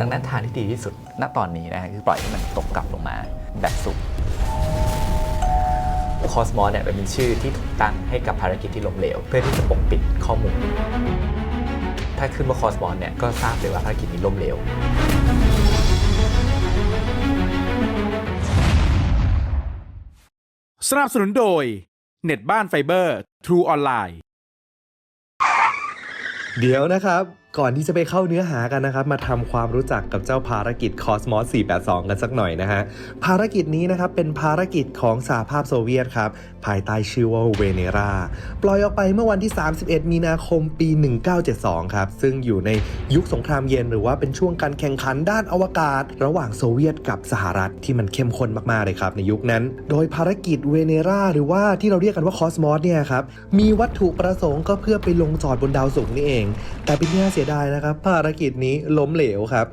ดังนั้นทางที่ดีที่สุดณตอนนี้นะฮะคือปล่อยให้มันตกกลับลงมาแบบสุกคอสมอสเนี่ยเป็นชื่อที่ถูกตั้งให้กับภารกิจที่ล้มเหลว เพื่อที่จะปกปิดข้อมูล ถ้าขึ้นว่าคอสมอสเนี่ยก็ทราบเลยว่าภารกิจนี้ล้มเหลวสนับสนุนโดย เน็ตบ้านไฟเบอร์ True ออนไลน์ เดี๋ยวนะครับ ก่อนที่จะไปเข้าเนื้อหากันนะครับ มาทำความรู้จักกับเจ้าภารกิจ Cosmos 482 กันสักหน่อยนะฮะ ภารกิจนี้นะครับ เป็นภารกิจของสหภาพโซเวียตครับ ภายใต้ชื่อว่าเวเนรา ปล่อยออกไปเมื่อวันที่ 31 มีนาคมปี 1972 ครับ ซึ่งอยู่ในยุคสงครามเย็นหรือว่าเป็นช่วงการแข่งขันด้านอวกาศ ระหว่างโซเวียตกับสหรัฐที่มันเข้มข้นมากๆเลยครับในยุคนั้น โดยภารกิจเวเนราหรือว่าที่เราเรียกกันว่าคอสมอสเนี่ยครับมีวัตถุประสงค์ก็เพื่อไปลงจอดบนดาวศุกร์นี่เอง แต่เป็นที่น่าเสียดายนะครับ ภารกิจนี้ล้มเหลวครับ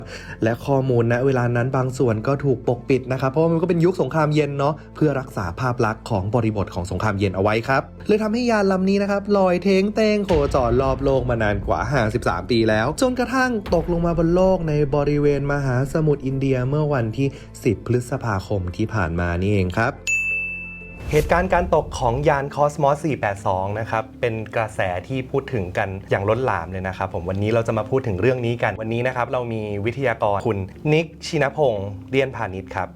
และข้อมูลณเวลานั้นบางส่วนก็ถูกปกปิดนะครับ เพราะมันก็เป็นยุคสงครามเย็นเนาะเพื่อรักษาภาพลักษณ์ของบริบทของสงครามเย็นเอาไว้ครับเลยทำให้ยานลำนี้นะครับลอยเทงเต้งโคจรรอบโลกมานานกว่า 53 ปีแล้ว จนกระทั่งตกลงมาบนโลกในบริเวณมหาสมุทรอินเดียเมื่อวันที่ 10 พฤษภาคมที่ผ่านมานี่เองครับ เหตุการณ์การตกของยานคอสมอส482 นะครับ เป็นกระแสที่พูดถึงกันอย่างล้นหลามเลยนะครับผม วันนี้เราจะมาพูดถึงเรื่องนี้กัน วันนี้นะครับเรามีวิทยากรคุณนิกชินพงศ์เรียนพาณิชย์ครับ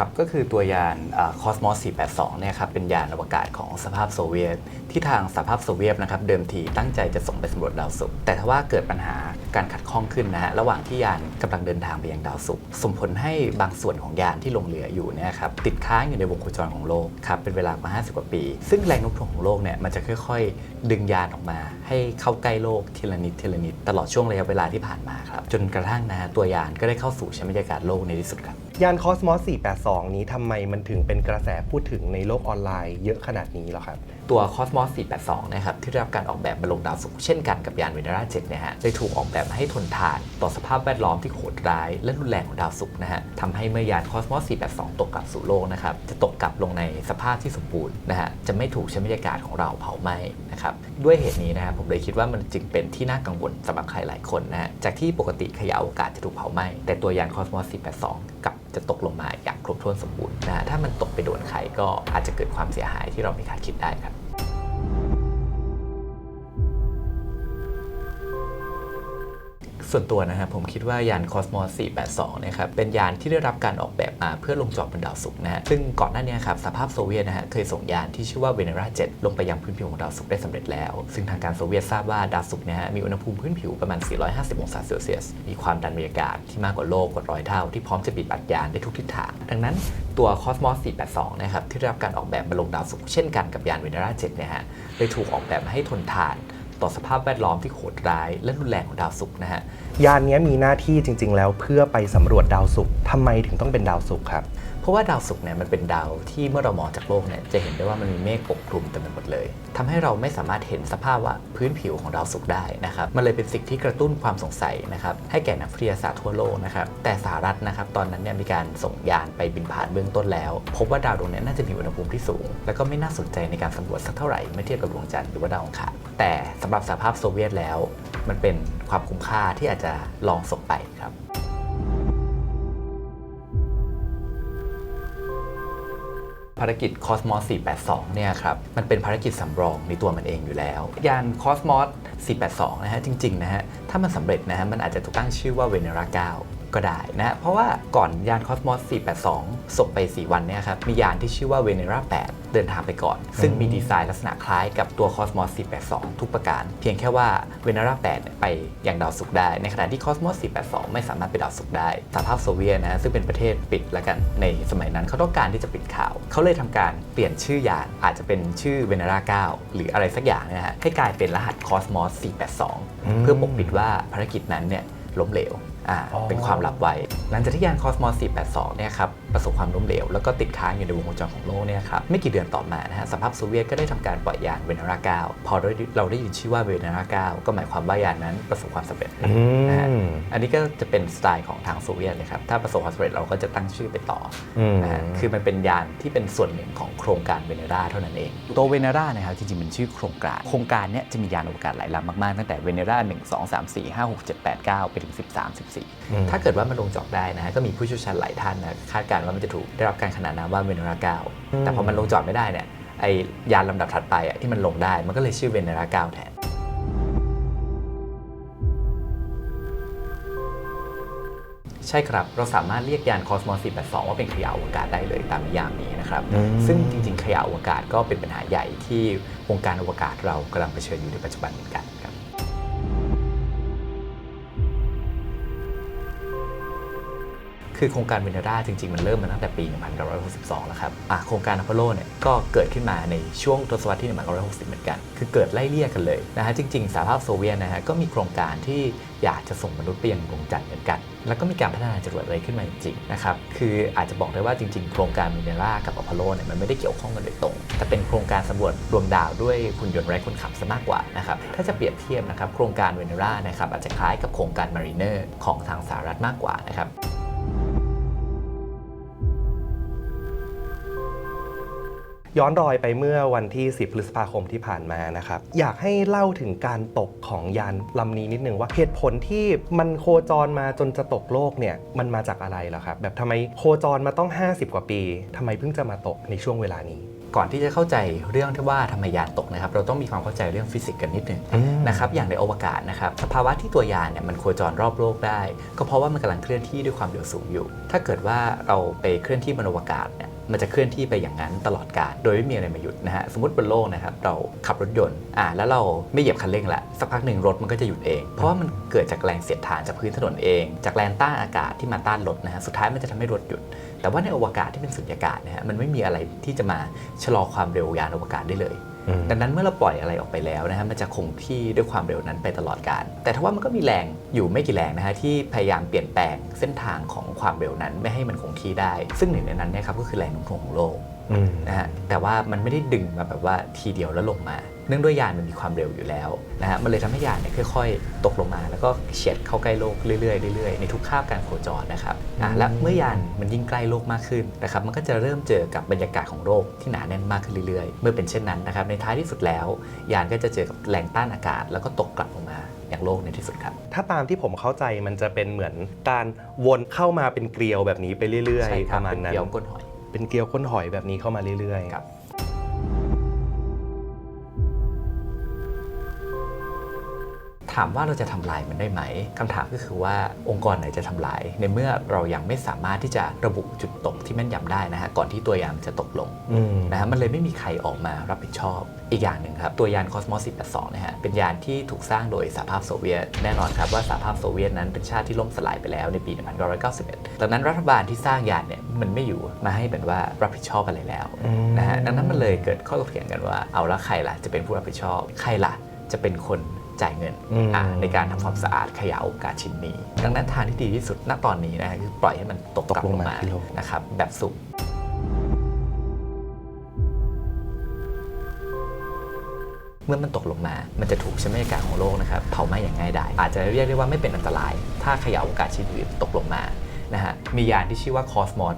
ครับก็คือตัวยานคอสมอส482เนี่ยครับเป็นยานอวกาศของสภาพโซเวียต ที่ทางสภาพโซเวียตนะครับเดิมทีตั้งใจจะส่งไปสำรวจดาวศุกร์แต่ทว่าเกิดปัญหาการขัดข้องขึ้นนะฮะระหว่างที่ยานกำลังเดินทางไปยังดาวศุกร์ส่งผลให้บางส่วนของยานที่ลงเหลืออยู่เนี่ยครับติดค้างอยู่ในวงโคจรของโลกครับเป็นเวลากว่า 50 กว่าปี ซึ่งแรงโน้มถ่วงของโลกเนี่ยมันจะค่อย ๆ ดึงยานออกมา ให้เข้าใกล้โลกทีละนิดทีละนิดตลอดช่วงระยะเวลาที่ผ่านมาครับจนกระทั่งนะฮะตัวยานก็ได้เข้าสู่ชั้นบรรยากาศโลกในที่สุดครับ ยานคอสมอส482 นี้ทำไมมันถึงเป็นกระแสพูดถึงในโลกออนไลน์เยอะขนาดนี้หรอครับ ตัว Cosmos 482 นะครับ ที่ได้รับการออกแบบมาลงดาวศุกร์เช่นกันกับยานเวเนรา7เนี่ยฮะได้ถูกออกแบบมาให้ทนทานต่อสภาพแวดล้อมที่โหดร้าย และรุนแรงของดาวศุกร์นะฮะทำให้เมื่อยาน Cosmos 482 ตกกลับสู่โลกนะครับ จะตกกลับลงในสภาพที่สมบูรณ์นะฮะจะไม่ถูกชั้นบรรยากาศของเราเผาไหม้นะครับด้วยเหตุนี้นะครับผมเลยคิดว่ามันจึงเป็นที่น่ากังวลสำหรับใครหลายคนนะฮะจากที่ปกติขยะอวกาศจะถูกเผาไหม้แต่ตัวยาน Cosmos 482 กับ จะตกลงมาอย่างครบถ้วนสมบูรณ์นะถ้ามันตกไปโดนใครก็อาจจะเกิดความเสียหายที่เราไม่คาดคิดได้ครับ ส่วนตัวนะครับผมคิดว่ายาน Cosmos 482 นะครับเป็นยานที่ได้รับการออกแบบมาเพื่อลงจอดบนดาวศุกร์นะฮะซึ่งก่อนหน้านี้ครับสหภาพโซเวียตนะฮะเคยส่งยานที่ชื่อว่าเวเนรา7ลงไปยังพื้นผิวของดาวศุกร์ได้สำเร็จแล้ว ซึ่งทางการโซเวียตทราบว่าดาวศุกร์นี่ยฮะมีอุณหภูมิพื้นผิวประมาณ 450 องศาเซลเซียสมีความดันบรรยากาศที่มากกว่าโลกกว่าร้อยเท่าที่พร้อมจะปิดบัดยานได้ทุกทิศทางดังนั้นตัว Cosmos 482 นะครับที่ได้รับการออกแบบมาลงดาวศุกร์เช่นกันกับยานเวเนรา7เนี่ยฮะเลยถูกออกแบบมาให้ทนทาน ต่อสภาพแวดล้อมที่โหดร้าย และรุนแรงของดาวศุกร์นะฮะ ยานนี้มีหน้าที่จริง ๆ แล้วเพื่อไปสำรวจดาวศุกร์ทำไมถึงต้องเป็นดาวศุกร์ครับ ราะว่าดาวศุกร์เนี่ยมันเป็นดาวที่เมื่อเรามองจากโลกเนี่ยจะเห็นได้ว่ามันมีเมฆปกคลุมเต็มไปหมดเลยทำให้เราไม่สามารถเห็นสภาพว่าพื้นผิวของดาวศุกร์ได้นะครับมันเลยเป็นสิ่งที่กระตุ้นความสงสัยนะครับให้แก่นักวิทยาศาสตร์ทั่วโลกนะครับแต่สหรัฐนะครับตอนนั้นเนี่ยมีการส่งยานไปบินผ่านเบื้องต้นแล้ว พบว่าดาวดวงนี้น่าจะมีอุณหภูมิที่สูง แล้วก็ไม่น่าสนใจในการสำรวจสักเท่าไหร่เมื่อเทียบกับดวงจันทร์หรือว่าดาวอังคารแต่สำหรับสหภาพโซเวียตแล้ว มันเป็นความคุ้มค่าที่อาจจะลองส่งไปครับ ภารกิจ Cosmos 482 เนี่ยครับ มันเป็นภารกิจสำรองในตัวมันเองอยู่แล้ว ยาน Cosmos 482 นะฮะ จริง ๆ นะฮะ ถ้ามันสำเร็จนะฮะ มันอาจจะถูกตั้งชื่อว่า Venera 9 ก็ได้นะฮะเพราะว่าก่อนยาน Cosmos 482 ส่งไป 4 วันเนี่ยครับมียานที่ชื่อว่า Venera 8เดินทางไปก่อน ซึ่งมีดีไซน์ลักษณะคล้ายกับตัว Cosmos 482 ทุกประการ เพียงแค่ว่า Venera 8เนี่ยไปยังดาวศุกร์ได้ ในขณะที่ Cosmos 482 ไม่สามารถไปดาวศุกร์ได้สหภาพโซเวียตนะฮะซึ่งเป็นประเทศปิดละกันในสมัยนั้นเขาต้องการที่จะปิดข่าว เขาเลยทำการเปลี่ยนชื่อยานอาจจะเป็นชื่อ Venera 9หรืออะไรสักอย่างเนะฮะให้กลายเป็นรหัส Cosmos 482 เพื่อปกปิดว่าภารกิจนั้นเนี่ยล้มเหลวอ่าอ๋อ เป็นความลับไว้ หลังจากที่ยานคอสมอส482 เนี่ยครับประสบความล้มเหลว แล้วก็ติดค้างอยู่ในวงโคจรของโลกเนี่ยครับไม่กี่เดือนต่อมานะฮะสหภาพโซเวียตก็ได้ทำการปล่อยยานเวเนรา9พอเราได้ยินชื่อว่าเวเนรา9ก็หมายความว่ายานนั้นประสบความสำเร็จอืนะฮะมอันนี้ก็จะเป็นสไตล์ของทางโซเวียตเลยครับถ้าประสบความสำเร็จเราก็จะตั้งชื่อไปต่ออืมนะฮะคือมันเป็นยานที่เป็นส่วนหนึ่งของโครงการเวเนราเท่านั้นเองตัวเวเนรานะครับจริงๆมันชื่อโครงการโครงการเนี้ยจะมียานอวกาศหลายลำมากๆตั้งแต่เวเนรา1 2 3 4 5 6 7 8 9ไปถึง 13อืม14 ถ้าเกิดว่ามันลงจอดได้นะฮะก็มีผู้เชี่ยวชาญหลายท่านนะคาดการณ์ว่ามันจะถูกได้รับการขนานนามว่าเวเนรา9แต่พอมันลงจอดไม่ได้เนี่ยไอยานลำดับถัดไปอะที่มันลงได้มันก็เลยชื่อเวเนรา9แทนใช่ครับ เราสามารถเรียกยานคอสมอส482 ว่าเป็นขยะอวกาศได้เลยตามนิยามนี้นะครับอืมซึ่งจริงๆ ขยะอวกาศก็เป็นปัญหาใหญ่ที่วงการอวกาศเรากำลังเผชิญอยู่ในปัจจุบันเหมือนกัน คือโครงการเวเนราจริง ๆ มันเริ่มมาตั้งแต่ปี 1962 แล้วครับโครงการอพอลโลเนี่ยก็เกิดขึ้นมาในช่วงทศวรรษที่ 1960 เหมือนกัน คือเกิดไล่เลี่ยกันเลยนะฮะจริง ๆสหภาพโซเวียตนะฮะก็มีโครงการที่อยากจะส่งมนุษย์ไปยังดวงจันทร์เหมือนกัน แล้วก็มีการพัฒนาจรวดอะไรขึ้นมาจริงๆนะครับคืออาจจะบอกได้ว่าจริง ๆ โครงการเวเนรากับอพอลโลเนี่ยมันไม่ได้เกี่ยวข้องกันโดยตรง แต่เป็นโครงการสำรวจดวงดาวด้วยหุ่นยนต์ไร้คนขับซะมากกว่านะครับถ้าจะเปรียบเทียบนะครับโครงการเวเนรานะครับอาจจะคล้ายกับโครงการมารีเนอร์ของทางสหรัฐมากกว่านะครับ ย้อนรอยไปเมื่อวันที่ 10 พฤษภาคมที่ผ่านมานะครับ อยากให้เล่าถึงการตกของยานลำนี้นิดนึงว่าเหตุผลที่มันโคจรมาจนจะตกโลกเนี่ยมันมาจากอะไรเหรอครับ แบบทำไมโคจรมาต้อง 50 กว่าปีทำไมเพิ่งจะมาตกในช่วงเวลานี้ก่อนที่จะเข้าใจเรื่องที่ว่าทำไมยานตกนะครับ เราต้องมีความเข้าใจเรื่องฟิสิกส์กันนิดหนึ่งอืมนะครับอย่างในอวกาศนะครับสภาวะที่ตัวยานเนี่ยมันโคจรรอบโลกได้ ก็เพราะว่ามันกำลังเคลื่อนที่ด้วยความเร็วสูงอยู่ ถ้าเกิดว่าเราไปเคลื่อนที่บนอวกาศเนี่ย มันจะเคลื่อนที่ไปอย่างนั้นตลอดกาลโดยไม่มีอะไรมาหยุดนะฮะ สมมติบนโลกนะครับ เราขับรถยนต์อ่าแล้วเราไม่เหยียบคันเร่งละ สักพักหนึ่งรถมันก็จะหยุดเอง เพราะว่ามันเกิดจากแรงเสียดทานจากพื้นถนนเอง จากแรงต้านอากาศที่มาต้านรถนะฮะ สุดท้ายมันจะทำให้รถหยุด แต่ว่าในอวกาศที่เป็นสุญญากาศนะฮะ มันไม่มีอะไรที่จะมาชะลอความเร็วยานอวกาศได้เลย ดังนั้นเมื่อเราปล่อยอะไรออกไปแล้วนะฮะมันจะคงที่ด้วยความเร็วนั้นไปตลอดกาลแต่ถ้าว่ามันก็มีแรงอยู่ไม่กี่แรงนะฮะที่พยายามเปลี่ยนแปลงเส้นทางของความเร็วนั้นไม่ให้มันคงที่ได้ ซึ่งหนึ่งในนั้นเนี่ยครับก็คือแรงโน้มถ่วงของโลก นะฮะแต่ว่ามันไม่ได้ดึงมาแบบว่าทีเดียวแล้วลงมา เนื่องด้วยยานมันมีความเร็วอยู่แล้วนะฮะมันเลยทำให้ยานเนี่ยค่อยๆ ตกลงมา แล้วก็เฉียดเข้าใกล้โลกเรื่อยๆเรื่อยๆในทุกคาบการโคจรนะครับอะและเมื่อยานมันยิ่งใกล้โลกมากขึ้นนะครับมันก็จะเริ่มเจอกับบรรยากาศของโลกที่หนาแน่นมากขึ้นเรื่อยๆ เมื่อเป็นเช่นนั้นนะครับในท้ายที่สุดแล้ว ยานก็จะเจอกับแรงต้านอากาศ แล้วก็ตกกลับลงมาอย่างโลกในที่สุดครับ ถ้าตามที่ผมเข้าใจมันจะเป็นเหมือนการวนเข้ามาเป็นเกลียวแบบนี้ไปเรื่อยใช่ๆคปรับระมาณเป็นนั้นเกลียวก้นหอย เป็นเกลียวข้นหอยแบบนี้เข้ามาเรื่อยๆ ถามว่าเราจะทำลายมันได้ไหมคำถามก็คือว่าองค์กรไหนจะทำลาย ในเมื่อเรายังไม่สามารถที่จะระบุจุดตกที่แม่นยำได้นะฮะก่อนที่ตัวยานจะตกลงอืมนะฮะมันเลยไม่มีใครออกมารับผิดชอบ อีกอย่างหนึ่งครับ ตัวยานคอสมอส482นะฮะเป็นยานที่ถูกสร้างโดยสหภาพโซเวียตแน่นอนครับว่าสหภาพโซเวียตนั้นเป็นชาติที่ล่มสลายไปแล้วในปี 1991ดังนั้นรัฐบาลที่สร้างยานเนี่ยมันไม่อยู่มาให้เป็นว่ารับผิดชอบอะไรแล้วอืมนะฮะดังนั้นมันเลยเกิดข้อถกเถียงกันว่าเอาละใครล่ะจะเป็นผู้รับผิดชอบใครล่ะจะเป็นคน จ่ายเงินอืมอ่าในการทำความสะอาดขยะโอกาสชิ้นนี้ ดังนั้นทางที่ดีที่สุดณตอนนี้นะฮะคือปล่อยให้มันตกกลับตกลลงงมามาที่โลกนะครับแบบสุ่มเมื่อมันตกลงมา มันจะถูกชั้นบรรยากาศของโลกนะครับ เผาไหม้อย่างง่ายดาย อาจจะเรียกได้ว่าไม่เป็นอันตราย ถ้าขยะโอกาสชิ้นอื่นตกลงมา นะฮะ มียานที่ชื่อว่า Cosmos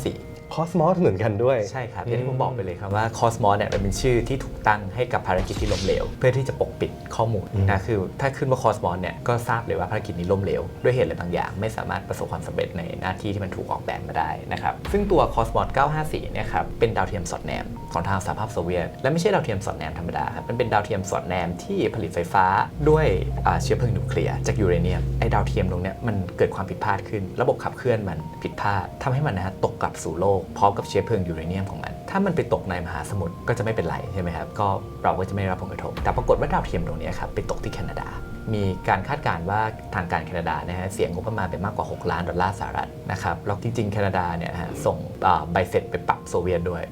954คอสมอสเหมือนกันด้วย ใช่ครับอย่างที่ผมบอกไปเลยครับว่า Cosmos เนี่ยมันเป็นชื่อที่ถูก ตั้งให้กับภารกิจที่ล้มเหลว เพื่อที่จะปกปิดข้อมูลอืมนะคือ ถ้าขึ้นว่า Cosmos เนี่ยก็ทราบเลยว่าภารกิจนี้ล้มเหลว ด้วยเหตุอะไรบางอย่าง ไม่สามารถประสบความสำเร็จในหน้าที่ที่มันถูกออกแบบมาได้นะครับซึ่งตัว Cosmos 954เนี่ยครับเป็นดาวเทียมสอดแนมของทางสหภาพโซเวียตและไม่ใช่ดาวเทียมสอดแนมธรรมดาครับมันเป็นดาวเทียมสอดแนมที่ผลิตไฟฟ้าด้วยอ่าเชื้อเพลิงนิวเคลียร์จากยูเรเนียมไอ้ดาวเทียมตรงเนี้ยมันเกิดความผิดพลาดขึ้น ระบบขับเคลื่อนมันผิดพลาดทำให้มันนะฮะตกกลับสู่โลกพร้อมกับเชื้อเพลิงยูเรเนียมของมัน ถ้ามันไปตกในมหาสมุทรก็จะไม่เป็นไรใช่ไหมครับก็เราก็จะไม่ได้รับผลกระทบ แต่ปรากฏว่าดาวเทียมตรงเนี้ยครับไปตกที่แคนาดา มีการคาดการณ์ว่าทางการแคนาดานะฮะเสียงงบประมาณไปมากกว่า 6 ล้านดอลลาร์สหรัฐนะครับแล้วจริงๆแคนาดาเนี่ยนะฮะส่งอ่าใบเสร็จไปปรับโซเวียตด้วย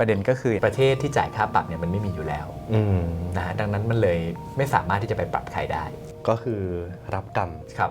ประเด็นก็คือประเทศที่จ่ายค่าปรับเนี่ยมันไม่มีอยู่แล้วอืมนะฮะดังนั้นมันเลยไม่สามารถที่จะไปปรับใครได้ ก็คือรับกรรม ครับ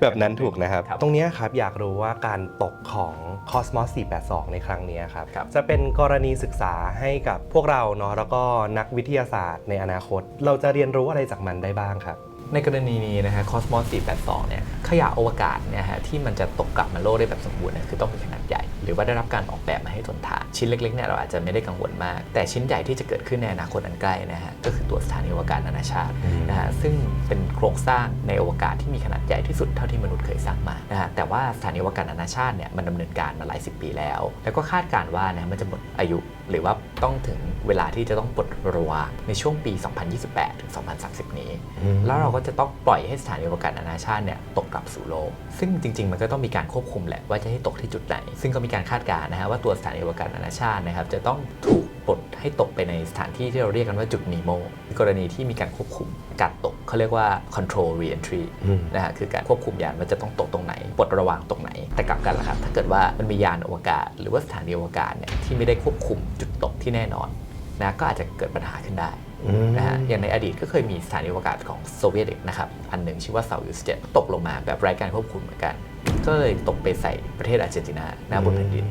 แบบนั้นถูกนะครับ ครับตรงเนี้ยครับอยากรู้ว่าการตกของ Cosmos 482 ในครั้งเนี้ยครับ ครับ จะเป็นกรณีศึกษาให้กับพวกเราเนาะแล้วก็นักวิทยาศาสตร์ในอนาคต เราจะเรียนรู้อะไรจากมันได้บ้างครับ ในกรณีนี้นะฮะ Cosmos 482 เนี่ย ขยะอวกาศเนี่ยฮะ ที่มันจะตกกลับมาโลกได้แบบสมบูรณ์เนี่ย คือต้องมีขนาดใหญ่ หรือว่าได้รับการออกแบบมาให้ทนทาน ชิ้นเล็กๆ เนี่ย เราอาจจะไม่ได้กังวลมาก แต่ชิ้นใหญ่ที่จะเกิดขึ้นในอนาคตอันใกล้นะฮะ ก็คือตัวสถานีอวกาศนานาชาติอืมนะฮะ ซึ่งเป็นโครงสร้างในอวกาศที่มีขนาดใหญ่ที่สุดเท่าที่มนุษย์เคยสร้างมา นะฮะ แต่ว่าสถานีอวกาศนานาชาติเนี่ย มันดำเนินการมาหลายสิบปีแล้ว แล้วก็คาดการณ์ว่านะมันจะหมดอายุ หรือว่าต้องถึงเวลาที่จะต้องปลดระวางในช่วงปี 2028 ถึง 2030 นี้ แล้วเราก็จะต้องปล่อยให้สถานีอวกาศนานาชาติเนี่ยตกกลับสู่โลก ซึ่งจริง ๆ มันก็ต้องมีการควบคุมแหละว่าจะให้ตกที่จุดไหน ซึ่งก็มีการคาดการณ์นะฮะว่าตัวสถานีอวกาศนานาชาตินะครับจะต้องถูกปลดให้ตกไปในสถานที่ที่เราเรียกกันว่าจุดนีโมกรณีที่มีการควบคุมการตก เขาเรียกว่า control reentry อืมนะฮะคือการควบคุมยานว่าจะต้องตกตรงไหนปลดระวางตรงไหน แต่กลับกันล่ะครับ ถ้าเกิดว่ามันมียานอวกาศ หรือว่าสถานีอวกาศเนี่ยที่ไม่ได้ควบคุมจุดตกที่แน่นอนนะก็อาจจะเกิดปัญหาขึ้นได้อืมนะฮะอย่างในอดีตก็เคยมีสถานีอวกาศของโซเวียตอีกนะครับ อันหนึ่งชื่อว่าเซายูสเจ็ตกลงมาแบบไร้การควบคุมเหมือนกัน ก็เลยตกไปใส่ประเทศอาร์เจนตินานะบนแผ่นดิน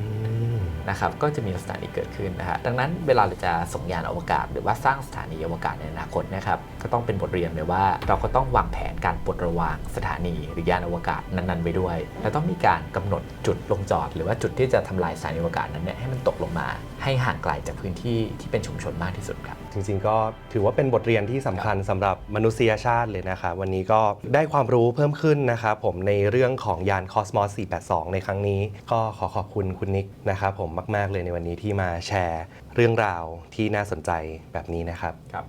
นะครับก็จะมีลักษณะนี้เกิดขึ้นนะฮะดังนั้นเวลาเราจะส่งยานอวกาศ หรือว่าสร้างสถานีอวกาศในอนาคตนะครับก็ต้องเป็นบทเรียนเลยว่า เราก็ต้องวางแผนการปลดระวางสถานีหรือยานอวกาศนั้นๆไว้ด้วย และต้องมีการกำหนดจุดลงจอด หรือว่าจุดที่จะทำลายสถานีอวกาศนั้นเนี่ยให้มันตกลงมา ให้ห่างไกลจากพื้นที่ที่เป็นชุมชนมากที่สุดครับจริงๆ ก็ถือว่าเป็นบทเรียนที่สำคัญสำหรับมนุษยชาติเลยนะครับวันนี้ก็ได้ความรู้เพิ่มขึ้นนะครับผมในเรื่องของยาน Cosmos 482 ในครั้งนี้ ก็ขอขอบคุณคุณนิกนะครับผมมาก ๆ เลยในวันนี้ที่มาแชร์เรื่องราวที่น่าสนใจแบบนี้นะครับครับ